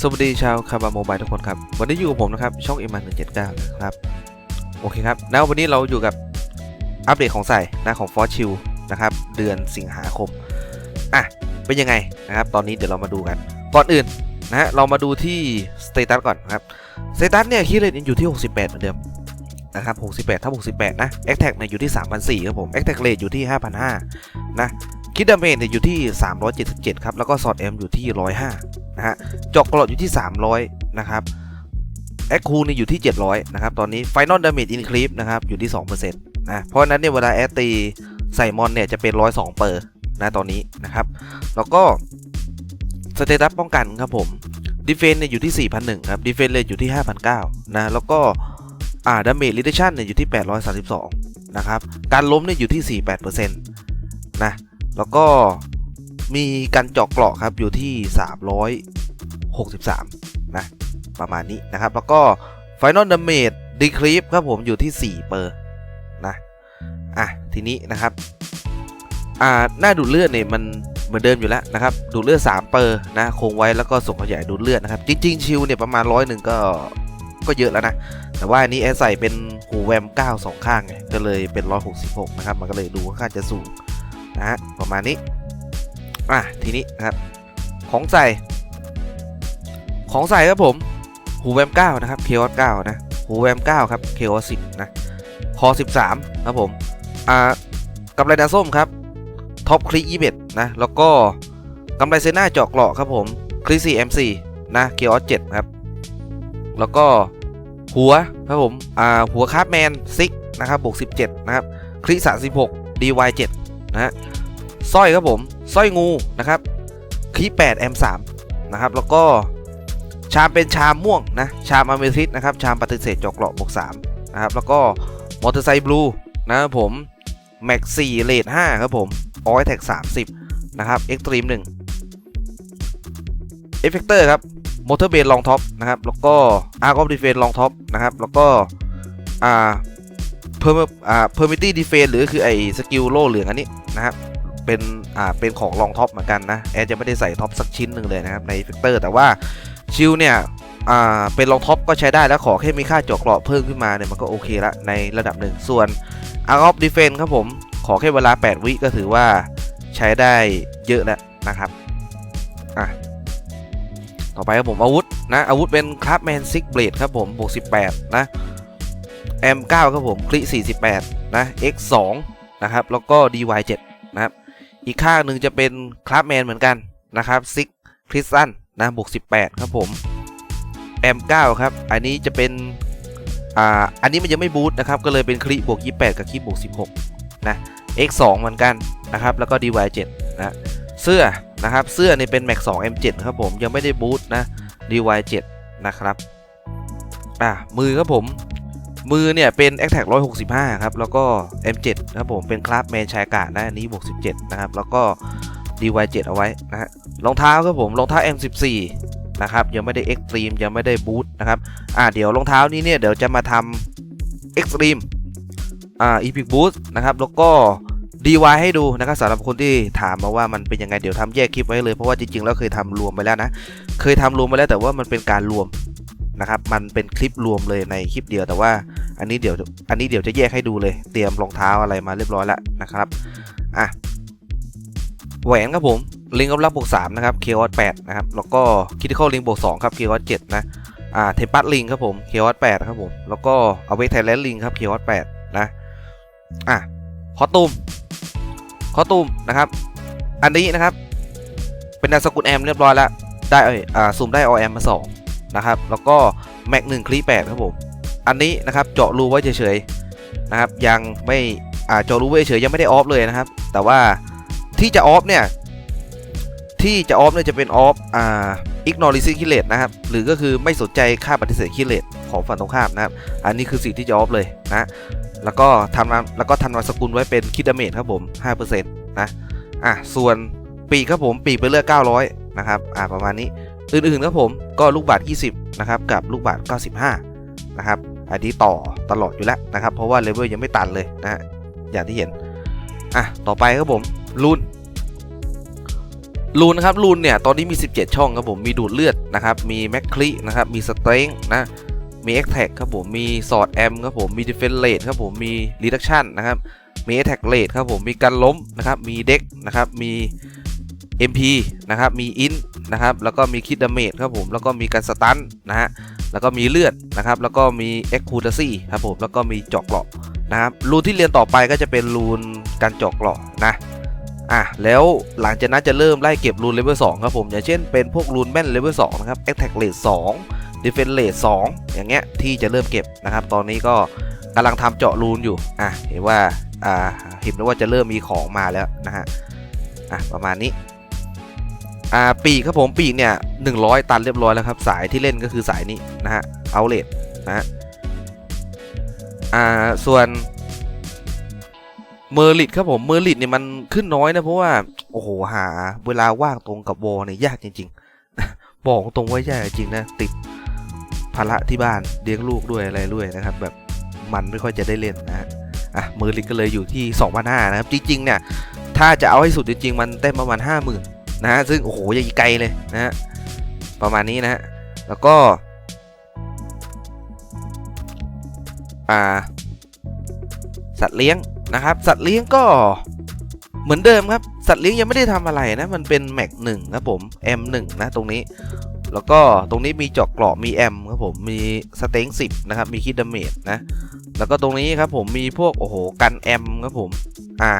สวัสดีชาวคาบาโมบายทุกคนครับ วันนี้อยู่กับผมนะครับ ช่องเอ็มันหนึ่งเจ็ดเก้านะครับ โอเคครับ แล้ววันนี้เราอยู่กับอัปเดตของใส่นะของฟอสชิลนะครับ เดือนสิงหาคม อะ เป็นยังไงนะครับ ตอนนี้เดี๋ยวเรามาดูกัน ก่อนอื่นนะฮะ เรามาดูที่สเตตัสก่อนนะครับ สเตตัสเนี่ยคีย์เรทยังอยู่ที่ 68 เหมือนเดิมนะครับ 68ถ้า68 นะ แอคแท็กเนี่ยอยู่ที่ 3,400 ครับผม แอคแท็กเรทอยู่ที่ 5,500 นะ คิดดาเมจเนี่ยอยู่ที่ 377 ครับ แล้วก็ซอดเอ็มอยู่ที่ 105 นะฮะเจาะกรอดอยู่ที่ 300 นะครับแอคคูเนี่ยอยู่ที่ 700 นะครับ ตอนนี้ Final Damage Increase นะครับ อยู่ที่ 2%นะ เพราะฉะนั้นเนี่ยเวลาแอดตีใส่มอนเนี่ยจะเป็น 102 เปอร์นะตอนนี้นะครับ แล้วก็สเตตัสป้องกันครับผมดีเฟนเนี่ยอยู่ที่ 4,001 ครับดีเฟนเลยอยู่ที่ 5,009 นะ แล้วก็อ่าดาเมจลิเดชันเนี่ยอยู่ที่ 832 นะครับ การล้มเนี่ยอยู่ที่ 48%นะ แล้วก็มีการเจาะเกราะครับอยู่ที่ 363 นะ ประมาณนี้นะครับ แล้วก็ Final Damage Decrease ครับผมอยู่ที่ 4 เปอร์นะ อะ ทีนี้นะครับ อ่า หน้าดูดเลือดเนี่ยมันเหมือนเดิมอยู่แล้วนะครับ ดูดเลือด 3 เปอร์นะ คงไว้แล้วก็ส่งขยายดูดเลือดนะครับ จริง ๆ ชิลเนี่ยประมาณร้อยหนึ่งก็ก็เยอะแล้วนะ แต่ว่าอันนี้แอใส่เป็นหูแวม9สองข้างไงก็เลยเป็น 166 นะครับ มันก็เลยดูค่อนข้างจะสูง นะฮะประมาณนี้อะทีนี้นะครับของใส่ ของใส่ครับผมหูแวม9นะครับเคออส9นะหูแวม9ครับเคออส10นะคอ13ครับผมอ่ากำไรดาส้มครับท็อปคลิ21นะแล้วก็กำไรเซน่าเจาะเกราะครับผมคลิ4 M4 นะเคออส7ครับ แล้วก็หัวครับผมอ่าหัวคาร์บแมนซิกนะครับบวก17นะครับคลิก36 DY 7 นะฮะสร้อยครับผมสร้อยงูนะครับคี8 M3 นะครับแล้วก็ชามเป็นชามม่วงนะชามอเมทิสนะครับชามปฏิเสธจอกเกราะบวก3นะครับแล้วก็มอเตอร์ไซค์บลูนะครับผมแม็ก4เลท5ครับผมออยแท็ก30นะครับเอ็กตรีม1เอฟเฟกเตอร์ครับมอเตอร์เบนลองท็อปนะครับแล้วก็อาร์กอฟดีเฟนลองท็อปนะครับแล้วก็อ่าเพอร์อ่าเพอร์มิตี้ดีเฟนหรือคือไอ้สกิลโล่เหลืองอันนี้ นะครับเป็นอ่าเป็นของรองท็อปเหมือนกันนะแอดจะไม่ได้ใส่ท็อปสักชิ้นหนึ่งเลยนะครับในเฟกเตอร์แต่ว่าชิลเนี่ยอ่าเป็นรองท็อปก็ใช้ได้แล้วขอแค่มีค่าจาะเกราะเพิ่มขึ้นมาเนี่ยมันก็โอเคละในระดับหนึ่งส่วนอาร์ออฟดีเฟนครับผมขอแค่เวลา 8 วิก็ถือว่าใช้ได้เยอะแล้วนะครับอะต่อไปครับผมอาวุธนะอาวุธเป็นคราฟแมนซิกเบลดครับผมบวก18นะ M9 ครับผมคลิ48นะ X2 นะครับแล้วก็ DY7 นะครับ อีกข้างหนึ่งจะเป็นคราฟแมนเหมือนกันนะครับซิกคริสตันนะบวก 18 ครับผม M9 ครับ อันนี้จะเป็น อ่า อันนี้มันยังไม่บูตนะครับ ก็เลยเป็นคลิบวก 28 กับคลิบวก 16 นะ X2 เหมือนกันนะครับ แล้วก็ DY7 นะ เสื้อนะครับ เสื้อนี่เป็น Max 2 M7 ครับผม ยังไม่ได้บูตนะ DY7 นะครับ อ่า มือครับผม มือเนี่ยเป็น a t t a c 165 ครับ แล้วก็ ครับผมเป็นคราฟแมนชายกาศนะอันนี้บวก17 นะครับ แล้วก็ DY7 เอาไว้นะฮะรองเท้าครับผมรองเท้า M14 นะครับยังไม่ได้ Extreme ยังไม่ได้บูทนะครับอ่าเดี๋ยวรองเท้านี้เนี่ยเดี๋ยวจะมาทำ Extreme อ่า Epic Boost นะครับแล้วก็ DY ให้ดูนะครับสำหรับคนที่ถามมาว่ามันเป็นยังไงเดี๋ยวทำแยกคลิปไว้เลยเพราะว่าจริงๆแล้วเคยทำรวมไปแล้วนะเคยทำรวมไปแล้วแต่ว่ามันเป็นการรวมนะครับมันเป็นคลิปรวมเลยในคลิปเดียวแต่ว่า อันนี้เดี๋ยวอันนี้เดี๋ยวจะแยกให้ดูเลย เตรียมรองเท้าอะไรมาเรียบร้อยแล้วนะครับอะแหวนครับผมลิงก์กำลังบวก3นะครับเคออส8นะครับแล้วก็คิดเข้าลิงก์บวก2ครับเคออส7นะอ่าเทมปัสลิงครับผมเคออส8ครับผมแล้วก็เอาเวทไทแลนด์ลิงครับเคออส8นะอะคอตูมคอตูมนะครับอันนี้นะครับเป็นนามสกุลแอมเรียบร้อยแล้วได้เอ้ยอ่าสุ่มได้ออแอมมา2นะครับแล้วก็แม็ก1คลี8ครับผม อันนี้นะครับเจาะรูไว้เฉยๆนะครับ ยังไม่อ่าเจาะรูไว้เฉยยังไม่ได้ออฟเลยนะครับ แต่ว่าที่จะออฟเนี่ยที่จะออฟเนี่ยจะเป็นออฟอ่า ignore คิเลตนะครับ หรือก็คือไม่สนใจค่าปฏิเสธคิเลตของฝั่งตรงข้ามนะครับ อันนี้คือสิ่งที่จะออฟเลยนะ แล้วก็ทำมาแล้วก็ทำนามสกุลไว้เป็นคิดดเมจครับผม5%นะอะส่วนปีครับผมปีไปเลือก900นะครับอ่าประมาณนี้อื่นๆครับผมก็ลูกบาท 20นะครับกับลูกบาท 95 นะครับ อันนี้ต่อตลอดอยู่แล้วนะครับ เพราะว่าเลเวลยังไม่ตันเลยนะฮะอย่างที่เห็น อะ ต่อไปครับผมรุนรูนนะครับรูนเนี่ยตอนนี้มี 17 ช่องครับผมมีดูดเลือดนะครับมีแมคคลีนะครับมีสเตรงนะมีเอ็กแท็กครับผมมีสอดแอมครับผมมีดิเฟนเลทครับผมมีรีดักชันนะครับมีเอ t แท็กเลทครับผมมีการล้มนะครับมีเด็กนะครับมี MP นะครับมีอินนะครับแล้วก็มีคิดดาเมจครับผมแล้วก็มีการสตันนะฮะ แล้วก็มีเลือดนะครับ แล้วก็มีเอ็กคูดซี่ครับผม แล้วก็มีเจาะเกราะนะครับ รูนที่เรียนต่อไปก็จะเป็นรูนการเจาะเกราะนะ อะ แล้วหลังจากนั้นจะเริ่มไล่เก็บรูนเลเวล2ครับผม อย่างเช่นเป็นพวกรูนแม่นเลเวล2นะครับ attack rate 2 defense rate 2 อย่างเงี้ยที่จะเริ่มเก็บนะครับ ตอนนี้ก็กำลังทำเจาะรูนอยู่ อะ เห็นว่า อ่า เห็นว่าจะเริ่มมีของมาแล้วนะฮะ อะ ประมาณนี้ อ่าปีกครับผมปีกเนี่ย100 ตันเรียบร้อยแล้วครับสายที่เล่นก็คือสายนี้นะฮะเอาเลทนะฮะอ่าส่วนเมอร์ลิตครับผมเมอร์ลิตเนี่ยมันขึ้นน้อยนะเพราะว่าโอ้โหหาเวลาว่างตรงกับวอเนี่ยยากจริง ๆ บอกตรงว่ายากจริงนะติดภาระที่บ้านเลี้ยงลูกด้วยอะไรด้วยนะครับ แบบมันไม่ค่อยจะได้เล่นนะฮะอะเมอร์ลิตก็เลยอยู่ที่2 5 0 0นะครับจริงๆเนี่ยถ้าจะเอาให้สุดจริงๆมันเต้นประมาณ 50,000 นะฮะซึ่งโอ้โหยังไกลเลยนะฮะประมาณนี้นะฮะแล้วก็อ่าสัตว์เลี้ยงนะครับ สัตว์เลี้ยงก็เหมือนเดิมครับ สัตว์เลี้ยงยังไม่ได้ทำอะไรนะ มันเป็นแม็กหนึ่งครับผม M1 นะตรงนี้ แล้วก็ตรงนี้มีเจาะกราะมีแอมครับผม มีสเต็งสิบนะครับ มีคิดดาเมจนะ แล้วก็ตรงนี้ครับผมมีพวกโอ้โหกันแอมครับผม อ่า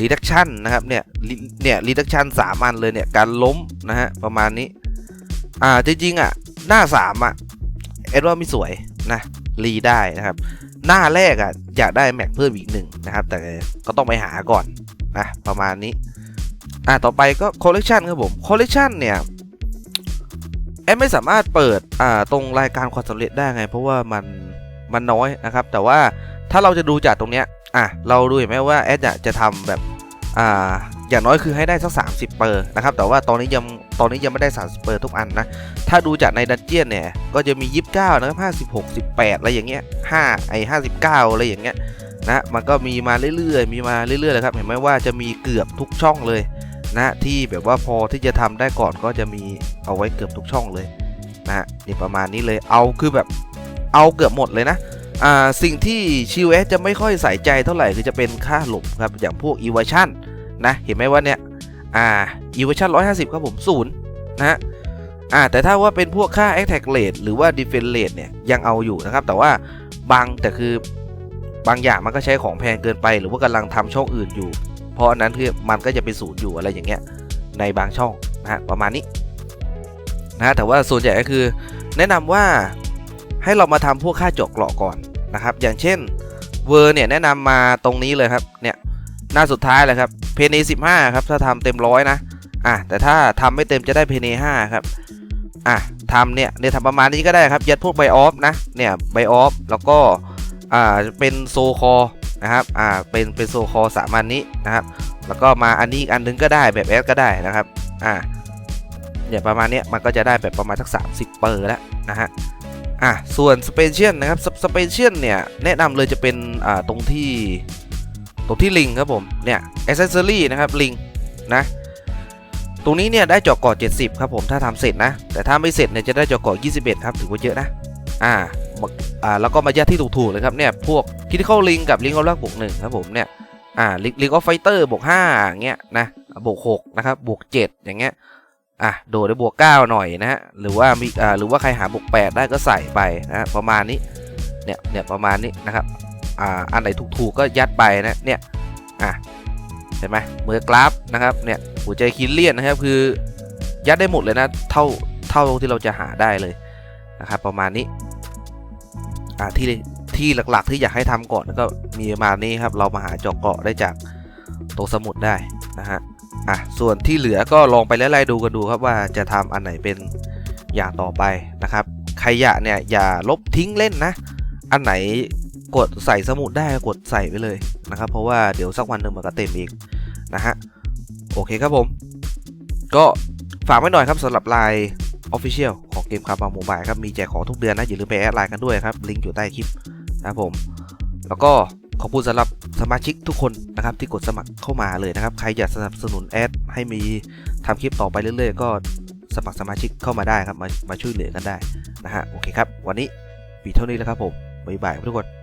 รีดักชันนะครับเนี่ยเนี่ยรีดักชันสามอันเลยเนี่ยการล้มนะฮะประมาณนี้ อ่าจริงๆอะหน้าสามอะเอ็ดว่าไม่สวยนะรีได้นะครับ หน้าแรกอะอยากได้แม็กเพิ่มอีกหนึ่งนะครับ แต่ก็ต้องไปหาก่อนนะประมาณนี้อะต่อไปก็คอลเลกชันครับผมคอลเลกชันเนี่ยแอดไม่สามารถเปิดอ่าตรงรายการความสำเร็จได้ไง เพราะว่ามันมันน้อยนะครับ แต่ว่า ถ้าเราจะดูจากตรงเนี้ยอะเราดูเห็นไหมว่าแอดจะจะทำแบบอ่าอย่างน้อยคือให้ได้สัก 30 เปอร์นะครับ แต่ว่าตอนนี้ยังตอนนี้ยังไม่ได้ 30 เปอร์ทุกอันนะ ถ้าดูจากในดันเจียนเนี่ย ก็จะมี 29 นะครับ 56 18 อะไรอย่างเงี้ย 5 ไอ้59 อะไรอย่างเงี้ยนะ มันก็มีมาเรื่อยๆ มีมาเรื่อยๆเลยครับ เห็นไหมว่าจะมีเกือบทุกช่องเลยนะที่แบบว่าพอที่จะทำได้ก่อนก็จะมีเอาไว้เกือบทุกช่องเลยนะฮะนี่ประมาณนี้เลย เอาคือแบบเอาเกือบหมดเลยนะ อ่าสิ่งที่ชิวเอสจะไม่ค่อยใส่ใจเท่าไหร่คือจะเป็นค่าหลบครับอย่างพวกอีเวชั่นนะเห็นไหมว่าเนี่ยอ่าอีเวชั่น150ครับผมศูนย์นะฮะอ่าแต่ถ้าว่าเป็นพวกค่า attack rate หรือว่า defense rate เนี่ยยังเอาอยู่นะครับ แต่ว่าบางแต่คือบางอย่างมันก็ใช้ของแพงเกินไป หรือว่ากำลังทำช่องอื่นอยู่ เพราะนั้นคือมันก็จะเป็นศูนย์อยู่อะไรอย่างเงี้ยในบางช่องนะฮะประมาณนี้นะฮะแต่ว่าส่วนใหญ่ก็คือ แนะนำว่าให้เรามาทำพวกค่าเจาะเกราะก่อน นะครับ อย่างเช่นเวอร์เนี่ยแนะนำมาตรงนี้เลยครับ เนี่ยหน้าสุดท้ายเลยครับ เพนีสิบห้าครับ ถ้าทำเต็มร้อยนะ อะ แต่ถ้าทำไม่เต็มจะได้เพเนห้าครับ อะทำเนี่ย เนี่ยทำประมาณนี้ก็ได้ครับ ยัดพวกไบออฟนะ เนี่ยไบออฟ แล้วก็ อ่า เป็นโซคอนะครับ อ่า เป็น เป็นโซคอสามันนี้นะครับ แล้วก็มาอันนี้อันนึงก็ได้แบบแอดก็ได้นะครับ อ่าเนี่ยประมาณเนี้ยมันก็จะได้แบบประมาณสัก30เปอร์แล้วนะฮะ อะส่วนสเปเชียลนะครับสเปเชียลเนี่ย แนะนำเลยจะเป็นอ่าตรงที่ตรงที่ลิงครับผมเนี่ยอ c เซสซอรี่นะครับลิงนะตรงนี้เนี่ยได้เจาะเกาะ70 ครับผมถ้าทำเสร็จนะ แต่ถ้าไม่เสร็จเนี่ยจะได้เจาะเกาะ21 ครับถือว่าเยอะนะอ่าอ่าแล้วก็มาแยัดที่ถูกๆเลยครับเนี่ยพวกคิดเข้าลิงกับลิงเอาลักบวกหนึ่งครับผมเนี่ยอ่าลิงลิงออฟไฟเตอร์บวกห้าอย่างเงี้ยนะบวกหกนะครับบวกเจ็ดอย่างเงี้ย อะโดดได้บวกเก้าหน่อยนะฮะหรือว่ามีอ่าหรือว่าใครหาบวกแปดได้ก็ใส่ไปนะฮะประมาณนี้เนี่ยเนี่ยประมาณนี้นะครับอ่าอันไหนถูกๆก็ยัดไปนะเนี่ยอะเห็นไหมเมือกราฟนะครับเนี่ยหัวใจคินเลียนนะครับคือยัดได้หมดเลยนะเท่าเท่าที่เราจะหาได้เลยนะครับประมาณนี้อ่าที่ที่หลักๆที่อยากให้ทำก่อนก็มีประมาณนี้ครับเรามาหาจาะเกาะได้จากตรงสมุดได้นะฮะ อะส่วนที่เหลือก็ลองไปไล่ๆดูกันดูครับว่าจะทำอันไหนเป็นอย่างต่อไปนะครับขยะเนี่ยอย่าลบทิ้งเล่นนะ อันไหนกดใส่สมุดได้กดใส่ไปเลยนะครับ เพราะว่าเดี๋ยวสักวันหนึ่งมันก็เต็มอีกนะฮะโอเคครับผม ก็ฝากไว้หน่อยครับสำหรับไลน์ Official ของเกมคาบาโมบายครับ มีแจกของทุกเดือนนะ อย่าลืมไปแอดไลน์กันด้วยครับ ลิงก์อยู่ใต้คลิปนะครับผม แล้วก็ ขอบคุณสำหรับสมาชิกทุกคนนะครับที่กดสมัครเข้ามาเลยนะครับ ใครอยากสนับสนุนแอดให้มีทำคลิปต่อไปเรื่อยๆ ก็สมัครสมาชิกเข้ามาได้ครับ มามาช่วยเหลือกันได้นะฮะโอเคครับ วันนี้ปีเท่านี้แล้วครับผมบ๊ายบายทุกคน